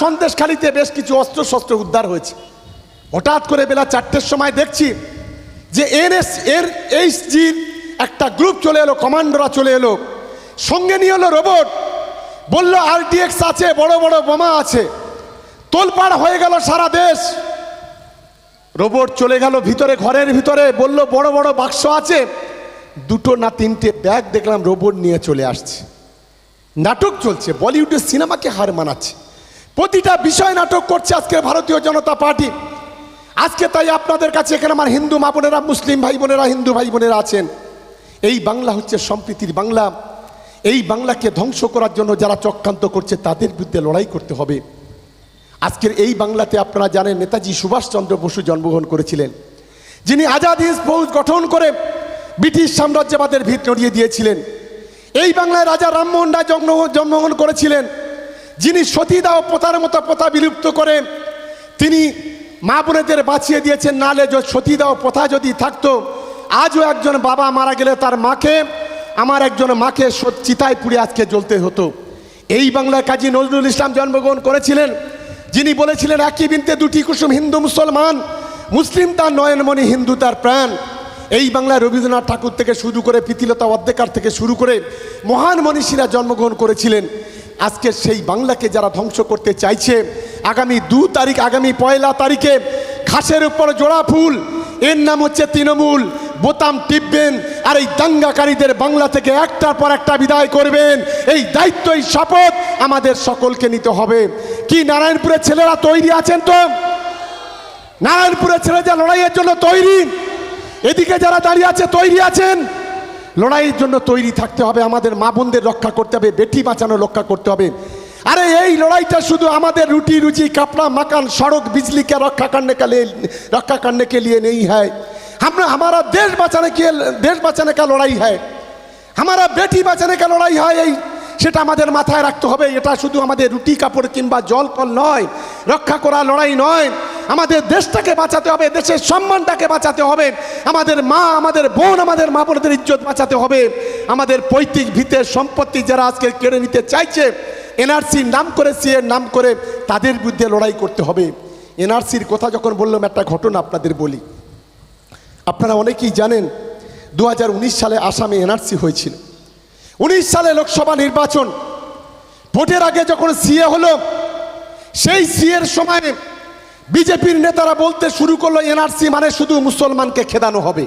সন্দেশখালিতে বেশ কিছু অস্ত্র শস্ত্র উদ্ধার হয়েছে। হঠাৎ করে বেলা চারটের সময় দেখছি যে এনএস এর এইচজির একটা গ্রুপ চলে এলো কমান্ডোরা চলে এলো। সঙ্গে নিয়ে এলো রোবট। বলল, আরটিএক্স আছে, বড় বড় বোমা আছে। তোলপাড় হয়ে গেল সারা দেশ। রোবট চলে গেল ভিতরে, ঘরের ভিতরে। বলল, বড় বড় বাক্স আছে। দুটো না তিনটে ব্যাগ দেখলাম রোবট নিয়ে চলে আসছে। নাটক চলছে, বলিউডের সিনেমাকে হার মানাচ্ছে। প্রতিটা বিষয় নাটক করছে আজকে ভারতীয় জনতা পার্টি। আজকে তাই আপনাদের কাছে এখানে আমার হিন্দু মা বোনেরা, মুসলিম ভাই বোনেরা, হিন্দু ভাই বোনেরা আছেন। এই বাংলা হচ্ছে সম্প্রীতির বাংলা। এই বাংলাকে ধ্বংস করার জন্য যারা চক্রান্ত করছে, তাদের বিরুদ্ধে লড়াই করতে হবে। আজকের এই বাংলাতে আপনারা জানেন, নেতাজি সুভাষচন্দ্র বসু জন্মগ্রহণ করেছিলেন। যিনি আজাদ হিন্দ ফৌজ গঠন করে ব্রিটিশ সাম্রাজ্যবাদের ভিত নড়িয়ে দিয়েছিলেন। এই বাংলায় রাজা রামমোহন রায় জন্মগ্রহণ করেছিলেন। যিনি সতীদা ও পোতার মতো পোতা বিলুপ্ত করে, তিনি মা বোনেদের বাঁচিয়ে দিয়েছেন, নালে সতীদা ও প্রথা যদি থাকতো, আজও একজন বাবা মারা গেলে তার মাকে, আমার একজন মাকে চিতায় পুড়ে আজকে জ্বলতে হতো। এই বাংলায় কাজী নজরুল ইসলাম জন্মগ্রহণ করেছিলেন, যিনি বলেছিলেন, একই বিনতে দুটি কুসুম হিন্দু মুসলমান, মুসলিম তার নয়নমণি হিন্দু তার প্রাণ। এই বাংলায় রবীন্দ্রনাথ ঠাকুর থেকে শুরু করে প্রীতিলতা অধ্যকার থেকে শুরু করে মহান মনীষীরা জন্মগ্রহণ করেছিলেন। আজকে সেই বাংলাকে যারা ধ্বংস করতে চাইছে, আগামী দু তারিখ, আগামী পয়লা তারিখে ঘাসের উপর জোড়া ফুল। এর নাম হচ্ছে তৃণমূল। বোতাম টিপবেন আর এই দাঙ্গাকারীদের বাংলা থেকে একটার পর একটা বিদায় করবেন। এই দায়িত্ব এই শপথ আমাদের সকলকে নিতে হবে। কি নারায়ণপুরের ছেলেরা তৈরি আছেন তো? নারায়ণপুরের ছেলে যা লড়াইয়ের জন্য তৈরি। এদিকে যারা দাঁড়িয়ে আছে, তৈরি আছেন। লড়াইয়ের জন্য তৈরি থাকতে হবে আমাদের মা বোনদের রক্ষা করতে হবে বেটি বাঁচানো রক্ষা করতে হবে আরে এই লড়াইটা শুধু আমাদের রুটি রুজি কাপড়া মাকান সড়ক বিজলিকে রক্ষা करने के लिए रक्षा करने के लिए नहीं है हम हमारा देश बचाने के देश बचाने का लड़ाई है हमारा বেটি বাঁচানে কা লড়াই হয় এই সেটা আমাদের মাথায় রাখতে হবে। এটা শুধু আমাদের রুটি, কাপড় কিংবা জল কল নয়, রক্ষা করা লড়াই নয়। আমাদের দেশটাকে বাঁচাতে হবে, দেশের সম্মানটাকে বাঁচাতে হবে। আমাদের মা, আমাদের বোন, আমাদের মা বোনদের ইজ্জত বাঁচাতে হবে। আমাদের পৈতৃক ভিতের সম্পত্তি যারা আজকে কেড়ে নিতে চাইছে এনআরসির নাম করে সিএর নাম করে তাদের বিরুদ্ধে লড়াই করতে হবে। এনআরসির কথা যখন বললাম, একটা ঘটনা আপনাদের বলি। আপনারা অনেকেই জানেন দু হাজার উনিশ সালে আসামে এনআরসি হয়েছিল। উনিশ সালে লোকসভা নির্বাচন। ভোটের আগে যখন সিএ হলো, সেই সিএর সময় বিজেপির নেতারা বলতে শুরু করল, এনআরসি মানে শুধু মুসলমানকে খেদানো হবে।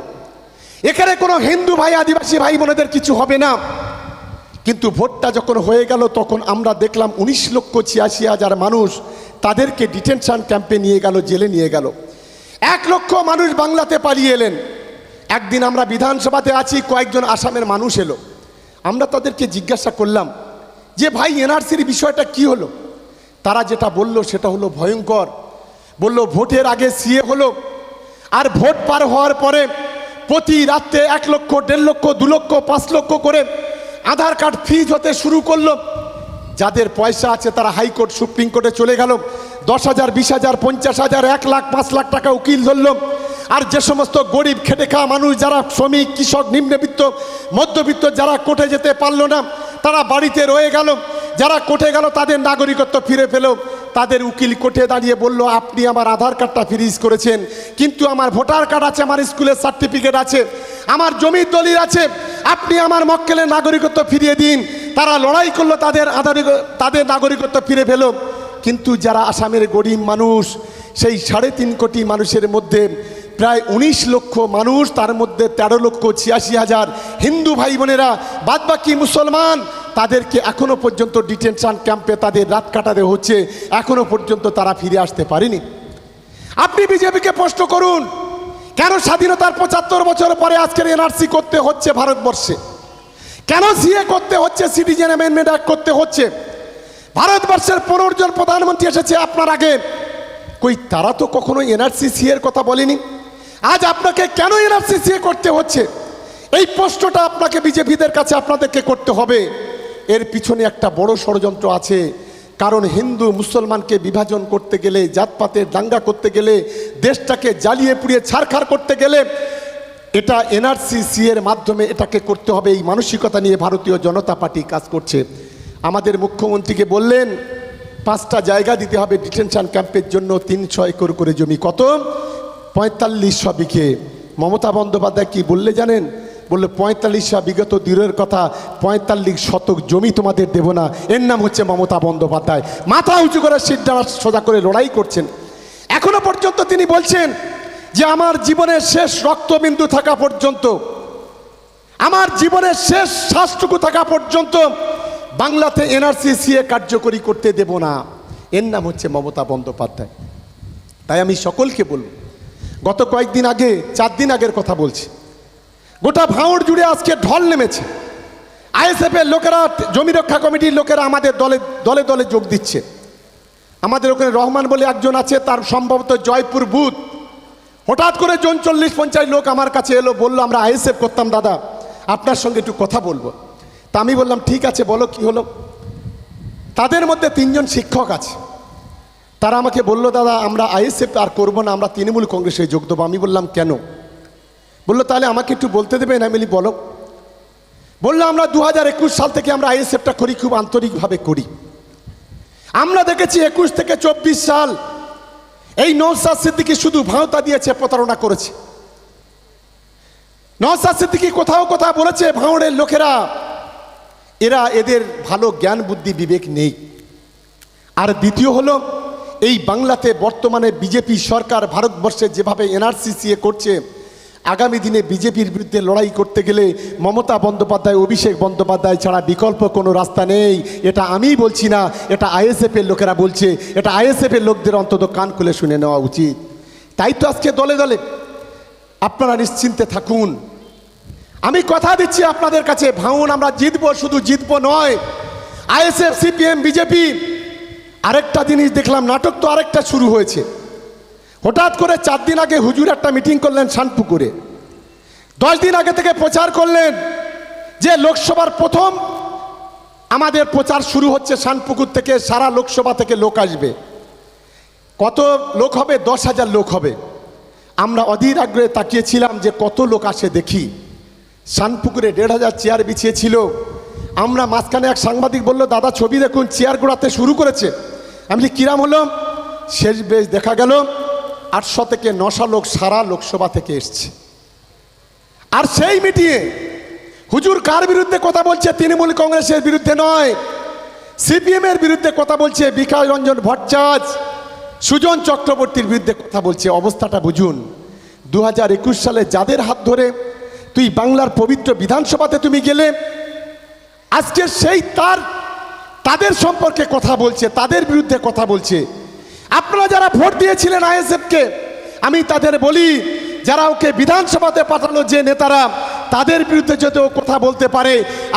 এখানে কোনো হিন্দু ভাই, আদিবাসী ভাই বোনেদের কিছু হবে না। কিন্তু ভোটটা যখন হয়ে গেল, তখন আমরা দেখলাম উনিশ লক্ষ ছিয়াশি হাজার মানুষ তাদেরকে ডিটেনশন ক্যাম্পে নিয়ে গেল, জেলে নিয়ে গেল। এক লক্ষ মানুষ বাংলাতে পালিয়ে এলেন। একদিন আমরা বিধানসভাতে আছি, কয়েকজন আসামের মানুষ এলো। আমরা তাদেরকে জিজ্ঞাসা করলাম যে ভাই, এনআরসির বিষয়টা কি হলো? তারা যেটা বলল সেটা হলো ভয়ঙ্কর। বলল, ভোটের আগে সিএ হলো আর ভোট পার হওয়ার পরে প্রতি রাত্রে এক লক্ষ, দেড় লক্ষ, দু লক্ষ, পাঁচ লক্ষ করে আধার কার্ড ফিজ হতে শুরু করল। যাদের পয়সা আছে তারা হাইকোর্ট, সুপ্রিম কোর্টে চলে গেল। দশ হাজার, বিশ হাজার, পঞ্চাশ হাজার, এক লাখ, পাঁচ লাখ টাকা উকিল ধরল। আর যে সমস্ত গরিব খেটে খাওয়া মানুষ, যারা শ্রমিক, কৃষক, নিম্নবিত্ত, মধ্যবিত্ত, যারা কোর্টে যেতে পারল না, তারা বাড়িতে রয়ে গেল। যারা কোর্টে গেল, তাদের নাগরিকত্ব ফিরে পেল। তাদের উকিল কোর্টে দাঁড়িয়ে বলল, আপনি আমার আধার কার্ডটা ফ্রিজ করেছেন, কিন্তু আমার ভোটার কার্ড আছে, আমার স্কুলের সার্টিফিকেট আছে, আমার জমির দলিল আছে। আপনি আমার মক্কেলের নাগরিকত্ব ফিরিয়ে দিন। তারা লড়াই করল, তাদের আধার তাদের নাগরিকত্ব ফিরে পেল। কিন্তু যারা আসামের গরিব মানুষ, সেই সাড়ে তিন কোটি মানুষের মধ্যে প্রায় উনিশ লক্ষ মানুষ, তার মধ্যে তেরো লক্ষ ছিয়াশি হাজার হিন্দু ভাই বোনেরা, বাদবাকি মুসলমান, তাদেরকে এখনও পর্যন্ত ডিটেনশন ক্যাম্পে তাদের রাত কাটাতে হচ্ছে। এখনও পর্যন্ত তারা ফিরে আসতে পারেনি। আপনি বিজেপিকে প্রশ্ন করুন, কেন স্বাধীনতার পঁচাত্তর বছর পরে আজকের এনআরসি করতে হচ্ছে ভারতবর্ষে? কেন সিএ করতে হচ্ছে, সিটিজেন অ্যামেন্ডমেন্ট অ্যাক্ট করতে হচ্ছে? ভারতবর্ষের পনেরো জন প্রধানমন্ত্রী এসেছে আপনার আগে। কই, তারা তো কখনো এনআরসি সিএর কথা বলেনি? আজ আপনাকে কেন এনআরসি সিএ করতে হচ্ছে? এই প্রশ্নটা আপনাকে বিজেপিদের কাছে আপনাদেরকে করতে হবে। এর পিছনে একটা বড় ষড়যন্ত্র আছে। কারণ হিন্দু মুসলমানকে বিভাজন করতে গেলে, জাতপাতের দাঙ্গা করতে গেলে, দেশটাকে জ্বালিয়ে পুড়িয়ে ছারখার করতে গেলে, এটা এনআরসি এর মাধ্যমে এটাকে করতে হবে। এই মানসিকতা নিয়ে ভারতীয় জনতা পার্টি কাজ করছে। আমাদের মুখ্যমন্ত্রীকে বললেন, পাঁচটা জায়গা দিতে হবে ডিটেনশন ক্যাম্পের জন্য তিনশো একর করে জমি। কত? পঁয়তাল্লিশশো বিঘে মমতা বন্দ্যোপাধ্যায় কি বললে জানেন? বললে পঁয়তাল্লিশশো বিগত দূরের কথা, পঁয়তাল্লিশ শতক জমি তোমাদের দেব না। এর নাম হচ্ছে মমতা বন্দ্যোপাধ্যায়। মাথা উঁচু করে সিদ্ধারা সোজা করে লড়াই করছেন। এখনও পর্যন্ত তিনি বলছেন যে, আমার জীবনের শেষ রক্তবিন্দু থাকা পর্যন্ত, আমার জীবনের শেষ শ্বাসটুকু থাকা পর্যন্ত বাংলাতে এনআরসি, সিএ কার্যকরী করতে দেব না। এর নাম হচ্ছে মমতা বন্দ্যোপাধ্যায়। তাই আমি সকলকে বলব গত কয়েকদিন আগে, চার দিন আগের কথা বলছি। গোটা ভাঁড় জুড়ে আজকে ঢল নেমেছে। আইএসএফ এর লোকেরা, জমি রক্ষা কমিটির লোকেরা আমাদের দলে দলে দলে যোগ দিচ্ছে। আমাদের ওখানে রহমান বলে একজন আছে, তার সম্ভবত জয়পুর বুথ। হঠাৎ করে জন চল্লিশ পঞ্চাশ লোক আমার কাছে এলো, বলল, আমরা আইএসএফ করতাম, দাদা। আপনার সঙ্গে একটু কথা বলব। তা আমি বললাম, ঠিক আছে, বলো, কি হলো? তাদের মধ্যে তিনজন শিক্ষক আছে। তারা আমাকে বলল, দাদা, আমরা আইএসএফ আর করব না, আমরা তৃণমূল কংগ্রেসে যোগ দেবো। আমি বললাম, কেন? বলল, তাহলে আমাকে একটু বলতে দেবেন? আমি বলি, বলো। বলল, আমরা দু হাজার একুশ সাল থেকে আমরা আইএসএফটা করি, খুব আন্তরিকভাবে করি। আমরা দেখেছি একুশ থেকে চব্বিশ সাল এই নৌসাদ সিদ্দিকি শুধু ভাওতা দিয়েছে, প্রতারণা করেছে। নৌসাদ সিদ্দিকি কোথাও কোথাও বলেছে ভাঁড়ের লোকেরা, এরা এদের ভালো জ্ঞান, বুদ্ধি, বিবেক নেই। আর দ্বিতীয় হলো এই বাংলাতে বর্তমানে বিজেপি সরকার ভারতবর্ষে যেভাবে এনআরসিসিএ করছে, আগামী দিনে বিজেপির বিরুদ্ধে লড়াই করতে গেলে মমতা বন্দ্যোপাধ্যায়, অভিষেক বন্দ্যোপাধ্যায় ছাড়া বিকল্প কোনো রাস্তা নেই। এটা আমি বলছি না, এটা আইএসএফের লোকেরা বলছে। এটা আইএসএফের লোকদের অন্তত কান খুলে শুনে নেওয়া উচিত। তাই তো আজকে দলে দলে আপনারা নিশ্চিন্তে থাকুন। আমি কথা দিচ্ছি আপনাদের কাছে, ভাঙুন, আমরা জিতবো, শুধু জিতবো নয়। আইএসএফ, সিপিএম, বিজেপি আরেকটা জিনিস দেখলাম, নাটক তো আরেকটা শুরু হয়েছে। হঠাৎ করে চার দিন আগে হুজুর একটা মিটিং করলেন শানপুকুরে। দশ দিন আগে থেকে প্রচার করলেন যে লোকসভার প্রথম আমাদের প্রচার শুরু হচ্ছে শানপুকুর থেকে, সারা লোকসভা থেকে লোক আসবে। কত লোক হবে? দশ হাজার লোক হবে। আমরা অধীর আগ্রহে তাকিয়েছিলাম যে কত লোক আসে দেখি। শানপুকুরে দেড় হাজার চেয়ার বিছিয়েছিল আমরা মাঝখানে এক সাংবাদিক বলল, দাদা, ছবি দেখুন, চেয়ার গোড়াতে শুরু করেছে। আমি কিরাম হলো? শেষ বেশ দেখা গেল, আটশো থেকে নশো লোক সারা লোকসভা থেকে এসছে। আর সেই মিটিয়ে হুজুর কার বিরুদ্ধে কথা বলছে তৃণমূল কংগ্রেসের বিরুদ্ধে নয় সিপিএম এর বিরুদ্ধে কথা বলছে বিকাশ রঞ্জন ভট্টাচার্য সুজন চক্রবর্তীর বিরুদ্ধে কথা বলছে। অবস্থাটা বুঝুন দু হাজার একুশ সালে যাদের হাত ধরে তুই বাংলার পবিত্র বিধানসভাতে তুমি গেলে আজকে সেই তার তাদের সম্পর্কে কথা বলছে, তাদের বিরুদ্ধে কথা বলছে। আপনারা যারা ভোট দিয়েছিলেন আইএসএফকে, আমি তাদের বলি, যারা ওকে বিধানসভাতে পাঠালো যে নেতারা, তাদের বিরুদ্ধে যদি ও কথা বলতে পারে,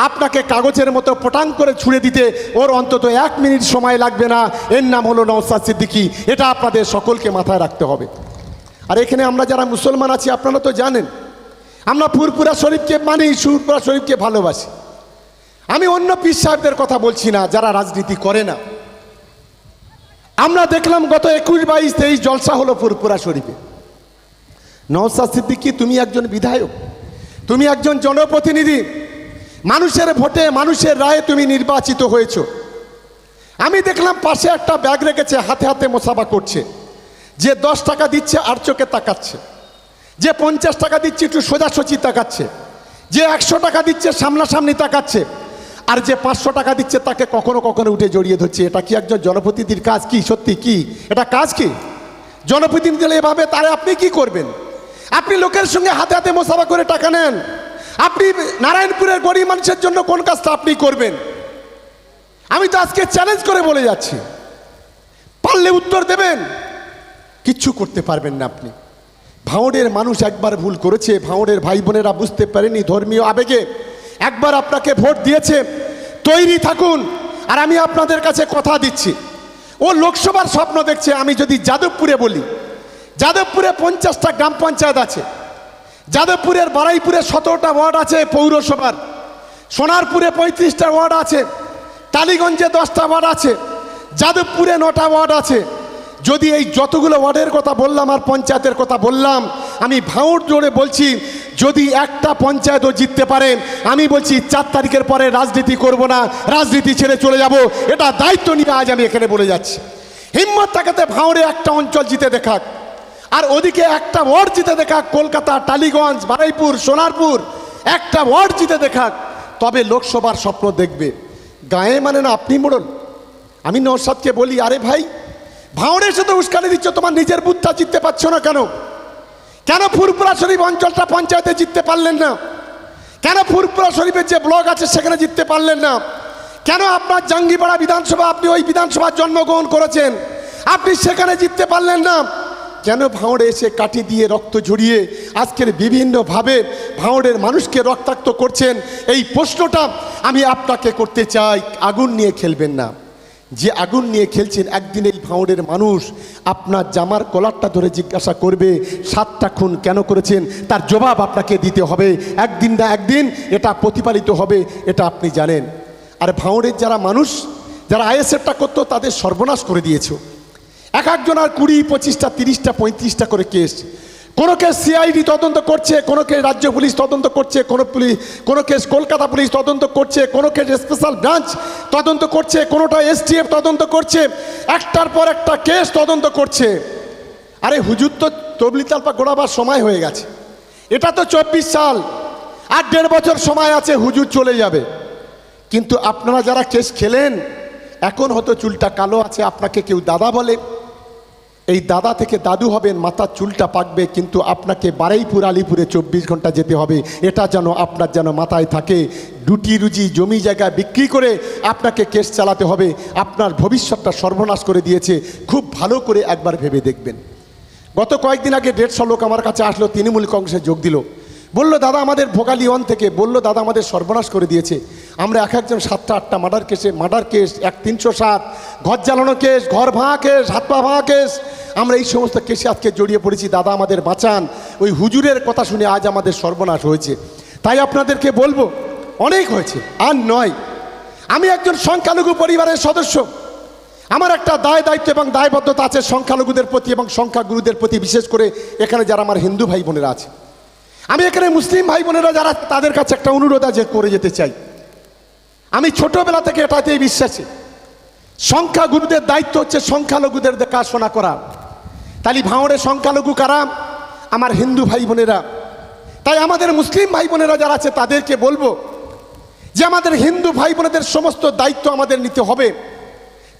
আপনাকে কাগজের মতো পটাং করে ছুড়ে দিতে ওর অন্তত এক মিনিট সময় লাগবে না। এর নাম হলো নওসাদ সিদ্দিকি। এটা আপনাদের সকলকে মাথায় রাখতে হবে। আর এখানে আমরা যারা মুসলমান আছি, আপনারা তো জানেন, আমরা ফুরপুরা শরীফকে মানি, সুরপুরা শরীফকে ভালোবাসি। আমি অন্য পীর সাহেবদের কথা বলছি না, যারা রাজনীতি করে না। আমরা দেখলাম গত একুশ বাইশ তেইশ জলসা হলো ফুরপুরা শরীফে। নওসাদ সিদ্দিকি, তুমি একজন বিধায়ক, তুমি একজন জনপ্রতিনিধি, মানুষের ভোটে, মানুষের রায়ে তুমি নির্বাচিত হয়েছো। আমি দেখলাম পাশে একটা ব্যাগ রেখেছে, হাতে হাতে মোসাফা করছে, যে দশ টাকা দিচ্ছে আর চোখে তাকাচ্ছে, যে পঞ্চাশ টাকা দিচ্ছে একটু সোজাসুচি তাকাচ্ছে, যে একশো টাকা দিচ্ছে সামনাসামনি তাকাচ্ছে আর যে পাঁচশো টাকা দিচ্ছে তাকে কখনো কখনো উঠে জড়িয়ে ধরছে। এটা কি একজন জনপ্রতিনিধির কাজ কি? সত্যি কি? এটা কাজ কি? জনপ্রতিনিধি এভাবে তাহলে আপনি কি করবেন? আপনি লোকের সঙ্গে হাতে হাতে মোসাফা করে টাকা নেন। আপনি নারায়ণপুরের গরিব মানুষের জন্য কোন কাজটা আপনি করবেন? আমি তো আজকে চ্যালেঞ্জ করে বলে যাচ্ছি। পারলে উত্তর দেবেন। কিচ্ছু করতে পারবেন না আপনি। ভাঁড়ের মানুষ একবার ভুল করেছে। ভাঁড়ের ভাই বোনেরা বুঝতে পারেনি ধর্মীয় আবেগে। একবার আপনাকে ভোট দিয়েছে, তৈরি থাকুন, আর আমি আপনাদের কাছে কথা দিচ্ছি। ও লোকসভার স্বপ্ন দেখছে, আমি যদি যাদবপুরে বলি। যাদবপুরে পঞ্চাশটা গ্রাম পঞ্চায়েত আছে। যাদবপুরের বারাইপুরে সতেরোটা ওয়ার্ড আছে পৌরসভার। সোনারপুরে পঁয়ত্রিশটা ওয়ার্ড আছে। টালিগঞ্জে দশটা ওয়ার্ড আছে। যাদবপুরে নটা ওয়ার্ড আছে। যদি এই যতগুলো ওয়ার্ডের কথা বললাম আর পঞ্চায়েতের কথা বললাম, আমি ভাঁড় জোরে বলছি যদি একটা পঞ্চায়েতও জিততে পারে, আমি বলছি চার তারিখের পরে রাজনীতি করব না, রাজনীতি ছেড়ে চলে যাব, এটা দায়িত্ব নিয়ে আজ আমি এখানে বলে যাচ্ছি। হিম্মত থাকাতে ভাঁড়ে একটা অঞ্চল জিতে দেখাক, আর ওদিকে একটা ওয়ার্ড জিতে দেখাক, কলকাতা, টালিগঞ্জ, বারাইপুর, সোনারপুর, একটা ওয়ার্ড জিতে দেখাক, তবে লোকসভার স্বপ্ন দেখবে। গায়ে মানে না আপনি মোড়ল? আমি নৌসাদকে বলি, আরে ভাই ভাঁড়ে এসে তো উস্কানি দিচ্ছ, তোমার নিজের বুদ্ধা জিততে পারছ না কেন? কেন ফুরপুরা শরীফ অঞ্চলটা পঞ্চায়েতে জিততে পারলেন না? কেন ফুরপুরা শরীফের যে ব্লক আছে সেখানে জিততে পারলেন না? কেন আপনার জাঙ্গিপাড়া বিধানসভা আপনি ওই বিধানসভার জন্মগ্রহণ করেছেন? আপনি সেখানে জিততে পারলেন না। কেন ভাঁড়ে এসে কাটি দিয়ে রক্ত ঝরিয়ে আজকের বিভিন্নভাবে ভাঁড়ের মানুষকে রক্তাক্ত করছেন, এই প্রশ্নটা আমি আপনাকে করতে চাই। আগুন নিয়ে খেলবেন না। যে আগুন নিয়ে খেলছেন একদিন এই ভাঁড়ের মানুষ, আপনার জামার কলারটা ধরে জিজ্ঞাসা করবে, সাতটা খুন কেন করেছেন? তার জবাব আপনাকে দিতে হবে। একদিন না একদিন এটা প্রতিপালিত হবে, এটা আপনি জানেন। আর ভাঁড়ের যারা মানুষ, যারা আইএসএফটা করতো, তাদের সর্বনাশ করে দিয়েছ। এক একজন আর কুড়ি, পঁচিশটা, তিরিশটা, পঁয়ত্রিশটা করে কেস। কোনো কেস সিআইডি তদন্ত করছে, কোনো কেস রাজ্য পুলিশ তদন্ত করছে, কোনো পুলিশ কোনো কেস কলকাতা পুলিশ তদন্ত করছে, কোনো কেস স্পেশাল ব্রাঞ্চ তদন্ত করছে, কোনোটা এসটিএফ তদন্ত করছে, একটার পর একটা কেস তদন্ত করছে। আরে হুজুর তো তবলি তালপা গোড়াবার সময় হয়ে গেছে। এটা তো চব্বিশ সাল, আর দেড় বছর সময় আছে, হুজুর চলে যাবে। কিন্তু আপনারা যারা কেস খেলেন, এখন হয়তো চুলটা কালো আছে, আপনাকে কেউ দাদা বলে। এই দাদা থেকে দাদু হবেন, মাথার চুলটা পাকবে, কিন্তু আপনাকে বারাইপুর, আলিপুরে চব্বিশ ঘণ্টা যেতে হবে। এটা যেন আপনার যেন মাথায় থাকে। ডুটি রুজি জমি জায়গা বিক্রি করে আপনাকে কেস চালাতে হবে। আপনার ভবিষ্যৎটা সর্বনাশ করে দিয়েছে। খুব ভালো করে একবার ভেবে দেখবেন। গত কয়েকদিন আগে দেড়শো লোক আমার কাছে আসলো, তৃণমূল কংগ্রেসে যোগ দিল। বলল, দাদা, আমাদের ভোগালী ওয়ান থেকে বলল, দাদা, আমাদের সর্বনাশ করে দিয়েছে। আমরা এক একজন সাতটা, আটটা মার্ডার কেসে মার্ডার কেস এক তিনশো সাত, ঘর জ্বালানো কেস ঘর ভাঙা কেস হাত পা ভাঙা কেস আমরা এই সমস্ত কেসে আজকে জড়িয়ে পড়েছি। দাদা আমাদের বাঁচান। ওই হুজুরের কথা শুনে আজ আমাদের সর্বনাশ হয়েছে। তাই আপনাদেরকে বলব, অনেক হয়েছে, আর নয়। আমি একজন সংখ্যালঘু পরিবারের সদস্য। আমার একটা দায় দায়িত্ব এবং দায়বদ্ধতা আছে সংখ্যালঘুদের প্রতি এবং সংখ্যাগুরুদের প্রতি, বিশেষ করে এখানে যারা আমার হিন্দু ভাই বোনেরা আছে। আমি এখানে মুসলিম ভাই বোনেরা যারা, তাদের কাছে একটা অনুরোধ আছে করে যেতে চাই। আমি ছোটবেলা থেকে এটাতেই বিশ্বাসী। সংখ্যাগুরুদের দায়িত্ব হচ্ছে সংখ্যালঘুদের দেখাশোনা করা। তাই ভাঁড়ে সংখ্যালঘু কারা? আমার হিন্দু ভাই বোনেরা। তাই আমাদের মুসলিম ভাই বোনেরা যারা আছে, তাদেরকে বলব যে আমাদের হিন্দু ভাই বোনেদের সমস্ত দায়িত্ব আমাদের নিতে হবে।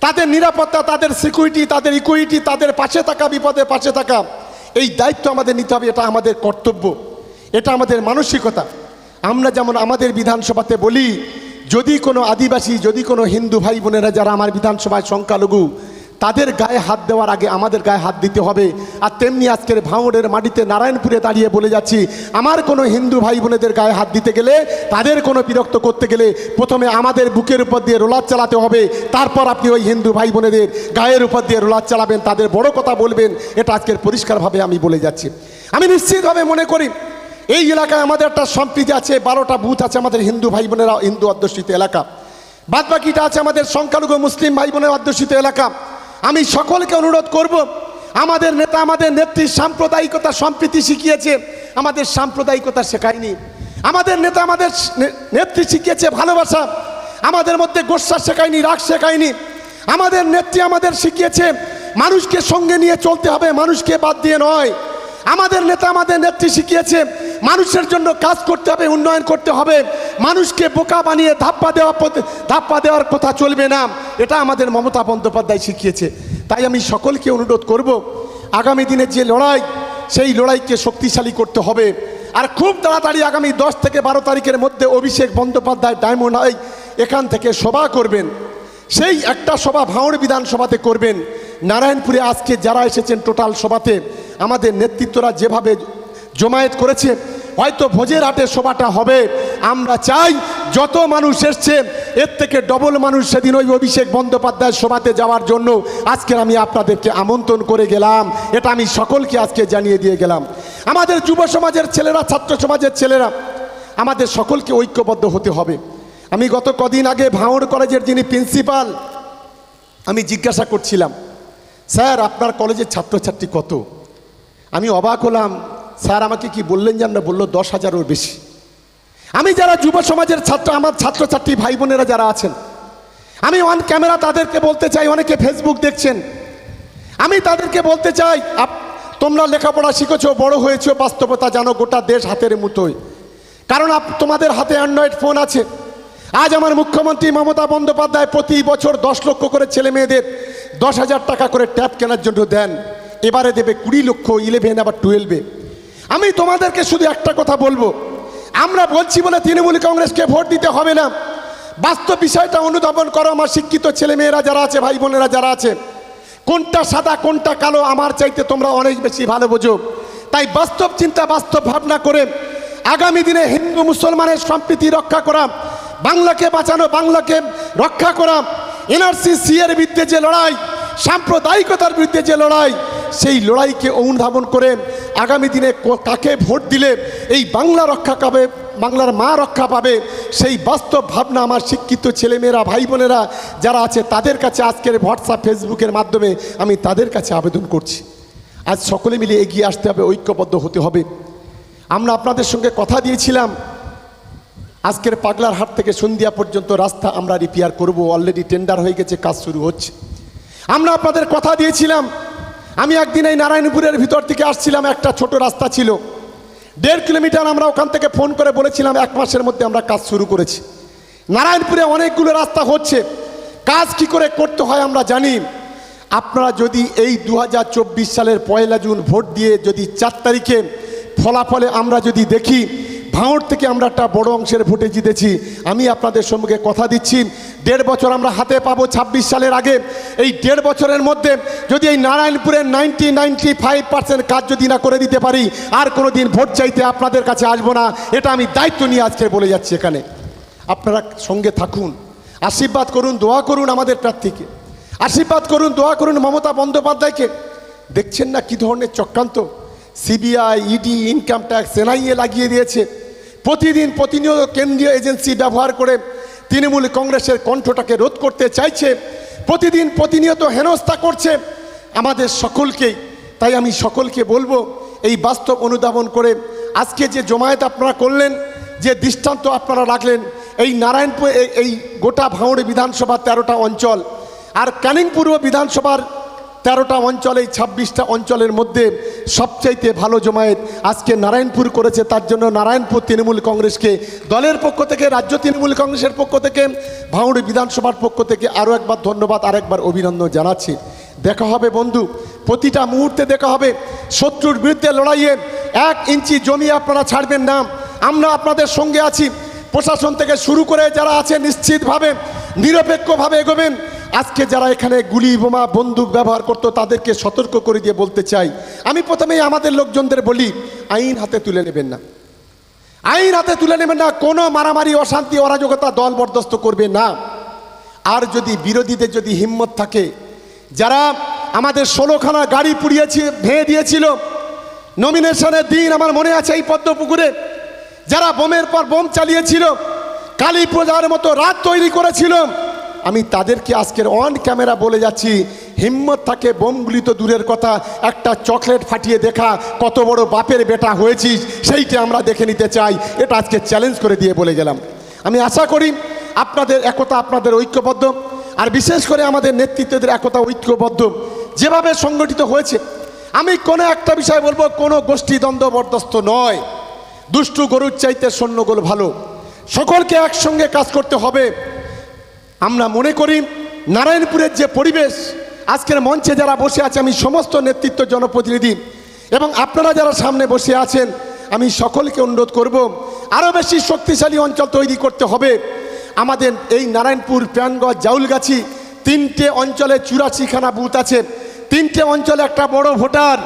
তাদের নিরাপত্তা, তাদের সিকিউরিটি তাদের ইকুইটি তাদের পাশে থাকা বিপদে পাশে থাকা, এই দায়িত্ব আমাদের নিতে হবে, এটা আমাদের কর্তব্য। এটা আমাদের মানসিকতা। আমরা যেমন আমাদের বিধানসভাতে বলি, যদি কোনো আদিবাসী, যদি কোনো হিন্দু ভাই বোনেরা যারা আমার বিধানসভায় সংখ্যালঘু তাদের গায়ে হাত দেওয়ার আগে আমাদের গায়ে হাত দিতে হবে। আর তেমনি আজকের ভাঙড়ের মাটিতে নারায়ণপুরে দাঁড়িয়ে বলে যাচ্ছি, আমার কোনো হিন্দু ভাই বোনেদের গায়ে হাত দিতে গেলে, তাদের কোনো বিরক্ত করতে গেলে প্রথমে আমাদের বুকের উপর দিয়ে রোলার চালাতে হবে। তারপর আপনি ওই হিন্দু ভাই বোনেদের গায়ের উপর দিয়ে রোলার চালাবেন, তাদের বড় কথা বলবেন, এটা আজকের পরিষ্কারভাবে আমি বলে যাচ্ছি। আমি নিশ্চিতভাবে মনে করি, এই এলাকায় আমাদের একটা সম্প্রীতি আছে, বারোটা বুথ আছে আমাদের হিন্দু ভাই বোনেরা হিন্দু অধ্যুষিত এলাকা। বাদ বাকিটা আছে আমাদের সংখ্যালঘু মুসলিম ভাই বোনের অধ্যুষিত এলাকা। আমি সকলকে অনুরোধ করব, আমাদের নেতা, আমাদের নেত্রী সাম্প্রদায়িকতা, সম্প্রীতি শিখিয়েছে, আমাদের সাম্প্রদায়িকতা শেখায়নি। আমাদের নেতা, আমাদের নেত্রী শিখিয়েছে ভালোবাসা, আমাদের মধ্যে গোসা শেখায়নি, রাগ শেখায়নি। আমাদের নেত্রী আমাদের শিখিয়েছে, মানুষকে সঙ্গে নিয়ে চলতে হবে, মানুষকে বাদ দিয়ে নয়। আমাদের নেতা, আমাদের নেত্রী শিখিয়েছে মানুষের জন্য কাজ করতে হবে, উন্নয়ন করতে হবে। মানুষকে বোকা বানিয়ে ধাপ্পা দেওয়া ধাপ্পা দেওয়ার কথা চলবে না। এটা আমাদের মমতা বন্দ্যোপাধ্যায় শিখিয়েছে। তাই আমি সকলকে অনুরোধ করব, আগামী দিনের যে লড়াই, সেই লড়াইকে শক্তিশালী করতে হবে। আর খুব তাড়াতাড়ি আগামী দশ থেকে বারো তারিখের মধ্যে অভিষেক বন্দ্যোপাধ্যায় ডায়মন্ড হাই এখান থেকে সভা করবেন। সেই একটা সভা ভাঁড় বিধানসভাতে করবেন। নারায়ণপুরে আজকে যারা এসেছেন টোটাল সভাতে, আমাদের নেতৃত্বরা যেভাবে জমায়েত করেছে, হয়তো ভোজের হাটে সভাটা হবে। আমরা চাই যত মানুষ এসছে, এর থেকে ডবল মানুষ সেদিন ওই অভিষেক বন্দ্যোপাধ্যায় সভাতে যাওয়ার জন্য আজকে আমি আপনাদেরকে আমন্ত্রণ করে গেলাম। এটা আমি সকলকে আজকে জানিয়ে দিয়ে গেলাম। আমাদের যুব সমাজের ছেলেরা, ছাত্র সমাজের ছেলেরা, আমাদের সকলকে ঐক্যবদ্ধ হতে হবে। আমি গত কদিন আগে ভাঁড় কলেজের যিনি প্রিন্সিপাল, আমি জিজ্ঞাসা করছিলাম, স্যার, আপনার কলেজের ছাত্রছাত্রী কত? আমি অবাক হলাম স্যার আমাকে কি বললেন জান না বলল দশ হাজারের বেশি? আমি যারা যুব সমাজের ছাত্র, আমার ছাত্রছাত্রী ভাই বোনেরা যারা আছেন, আমি অন ক্যামেরা তাদেরকে বলতে চাই, অনেকে ফেসবুক দেখছেন। আমি তাদেরকে বলতে চাই তোমরা লেখাপড়া শিখেছো, বড় হয়েছো, বাস্তবতা জানো, গোটা দেশ হাতের মুঠোয়। কারণ তোমাদের হাতে অ্যান্ড্রয়েড ফোন আছে। আজ আমার মুখ্যমন্ত্রী মমতা বন্দ্যোপাধ্যায় প্রতি বছর দশ লক্ষ করে ছেলে মেয়েদের দশ হাজার টাকা করে ট্যাব কেনার জন্য দেন। এবারে দেবে কুড়ি লক্ষ ইলেভেন আবার টুয়েলভে আমি তোমাদেরকে শুধু একটা কথা বলব। আমরা বলছি বলে তৃণমূল কংগ্রেসকে ভোট দিতে হবে না। বাস্তব বিষয়টা অনুধাবন করো, আমার শিক্ষিত ছেলেমেয়েরা যারা আছে, ভাই বোনেরা যারা আছে। কোনটা সাদা, কোনটা কালো, আমার চাইতে তোমরা অনেক বেশি ভালো বোঝো। তাই বাস্তব চিন্তা, বাস্তব ভাবনা করে আগামী দিনে হিন্দু, মুসলমানের সম্প্রীতি রক্ষা করা, বাংলাকে বাঁচানো, বাংলাকে রক্ষা করা, এনআরসি সি এর বিরুদ্ধে যে লড়াই, সাম্প্রদায়িকতার বিরুদ্ধে যে লড়াই সেই লড়াইকে অনুধাবন করে আগামী দিনে কাকে ভোট দিলে এই বাংলা রক্ষা পাবে, বাংলার মা রক্ষা পাবে, সেই বাস্তব ভাবনা আমার শিক্ষিত ছেলেমেয়েরা ভাই বোনেরা যারা আছে, তাদের কাছে আজকের হোয়াটসঅ্যাপ ফেসবুকের মাধ্যমে আমি তাদের কাছে আবেদন করছি। আজ সকলে মিলে এগিয়ে আসতে হবে, ঐক্যবদ্ধ হতে হবে। আমরা আপনাদের সঙ্গে কথা দিয়েছিলাম, আজকের পাগলার হাট থেকে সন্ধ্যা পর্যন্ত রাস্তা আমরা রিপেয়ার করব অলরেডি টেন্ডার হয়ে গেছে, কাজ শুরু হচ্ছে। আমরা আপনাদের কথা দিয়েছিলাম আমি একদিন এই নারায়ণপুরের ভিতর থেকে আসছিলাম, একটা ছোট রাস্তা ছিল। দেড় কিলোমিটার আমরা ওখান থেকে ফোন করে বলেছিলাম, এক মাসের মধ্যে আমরা কাজ শুরু করেছি। নারায়ণপুরে অনেকগুলো রাস্তা হচ্ছে। কাজ কি করে করতে হয় আমরা জানি। আপনারা যদি এই দু হাজার চব্বিশ সালের পয়লা জুন ভোট দিয়ে যদি চার তারিখে ফলাফলে আমরা যদি দেখি, ভাঙড় থেকে আমরা একটা বড় অংশের ভোটে জিতেছি। আমি আপনাদের সম্মুখে কথা দিচ্ছি দেড় বছর আমরা হাতে পাবো ২৬ সালের আগে। এই দেড় বছরের মধ্যে যদি এই নারায়ণপুরের নাইনটি নাইনটি ফাইভ পার্সেন্ট কাজ যদি না করে দিতে পারি, আর কোনো দিন ভোট চাইতে আপনাদের কাছে আসব না, এটা আমি দায়িত্ব নিয়ে আজকে বলে যাচ্ছি এখানে। আপনারা সঙ্গে থাকুন। আশীর্বাদ করুন, দোয়া করুন আমাদের প্রার্থীকে। আশীর্বাদ করুন, দোয়া করুন মমতা বন্দ্যোপাধ্যায়কে। দেখছেন না কি ধরনের চক্রান্ত? CBI, ED, income tax, NIA লাগিয়ে দিয়েছে। প্রতিদিন প্রতিনিয়ত কেন্দ্রীয় এজেন্সি ব্যবহার করে তৃণমূল কংগ্রেসের কণ্ঠটাকে রোধ করতে চাইছে, প্রতিদিন প্রতিনিয়ত হেনস্থা করছে আমাদের সকলকেই তাই আমি সকলকে বলব, এই বাস্তব অনুধাবন করে আজকে যে জমায়েত আপনারা করলেন, যে দৃষ্টান্ত আপনারা রাখলেন, এই নারায়ণপুর, এই- গোটা ভাঙড়ে বিধানসভা তেরোটা অঞ্চল আর ক্যানিং পূর্ব বিধানসভার তেরোটা অঞ্চলে, ছাব্বিশটা অঞ্চলের মধ্যে সবচাইতে ভালো জমায়েত আজকে নারায়ণপুর করেছে। তার জন্য নারায়ণপুর তৃণমূল কংগ্রেসকে, দলের পক্ষ থেকে, রাজ্য তৃণমূল কংগ্রেসের পক্ষ থেকে, ভাঙড়ি বিধানসভার পক্ষ থেকে আরও একবার ধন্যবাদ, আরেকবার অভিনন্দন জানাচ্ছি। দেখা হবে বন্ধু, প্রতিটা মুহূর্তে দেখা হবে। শত্রুর বিরুদ্ধে লড়াইয়ে এক ইঞ্চি জমি আপনারা ছাড়বেন না। আমরা আপনাদের সঙ্গে আছি। প্রশাসন থেকে শুরু করে যারা আছে, নিশ্চিতভাবে, নিরপেক্ষভাবে এগোবেন। আজকে যারা এখানে গুলি, বোমা, বন্দুক ব্যবহার করতো, তাদেরকে সতর্ক করে দিয়ে বলতে চাই। আমি প্রথমেই আমাদের লোকজনদের বলি, আইন হাতে তুলে নেবেন না। আইন হাতে তুলে নেবেন না, কোনো মারামারি, অশান্তি, অরাজকতা দল বরদস্ত করবে না। আর যদি বিরোধীদের যদি হিম্মত থাকে, যারা আমাদের ষোলোখানা গাড়ি পুড়িয়েছে, ভেঙে দিয়েছিল নমিনেশনের দিন আমার মনে আছে এই পদ্মপুকুরে, যারা বোমের পর বোম চালিয়েছিল, কালী পূজার মতো রাত তৈরি করেছিল আমি তাদেরকে আজকের অন ক্যামেরা বলে যাচ্ছি। হিম্মত থাকে বোমগুলি তো দূরের কথা। একটা চকলেট ফাটিয়ে দেখা কত বড় বাপের বেটা হয়েছিস, সেইটা আমরা দেখে নিতে চাই। এটা আজকে চ্যালেঞ্জ করে দিয়ে বলে গেলাম। আমি আশা করি আপনাদের একতা আপনাদের ঐক্যবদ্ধ, আর বিশেষ করে আমাদের নেতৃত্বদের একতা ঐক্যবদ্ধ। যেভাবে সংগঠিত হয়েছে, আমি কোনো একটা বিষয় বলব, কোনো গোষ্ঠী দ্বন্দ্ব বরদস্ত নয়। দুষ্টু গরুর চাইতে সৈন্যগোল ভালো। সকলকে একসঙ্গে কাজ করতে হবে। আমরা মনে করি নারায়ণপুরের যে পরিবেশ, আজকের মঞ্চে যারা বসে আছে, আমি সমস্ত নেতৃত্ব জনপ্রতিনিধি এবং আপনারা যারা সামনে বসে আছেন, আমি সকলকে অনুরোধ করব আরও বেশি শক্তিশালী অঞ্চল তৈরি করতে হবে। আমাদের এই নারায়ণপুর প্যানগঞ্জ জাউলগাছি তিনটে অঞ্চলে চুরাশিখানা বুথ আছে। তিনটে অঞ্চলে একটা বড় ভোটার,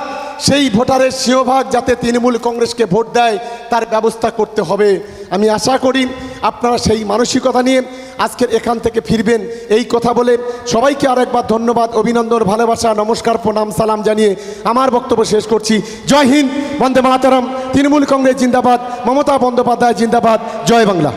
সেই ভোটারের সিংহভাগ যাতে তৃণমূল কংগ্রেসকে ভোট দেয়, তার ব্যবস্থা করতে হবে। আমি আশা করি আপনারা সেই মানসিকতা নিয়ে আজকের এখান থেকে ফিরবেন। এই কথা বলে সবাইকে আরেকবার ধন্যবাদ, অভিনন্দন, ভালোবাসা, নমস্কার, প্রণাম, সালাম জানিয়ে আমার বক্তব্য শেষ করছি। জয় হিন্দ, বন্দে মাতারাম, তৃণমূল কংগ্রেস জিন্দাবাদ, মমতা বন্দ্যোপাধ্যায় জিন্দাবাদ। জয় বাংলা।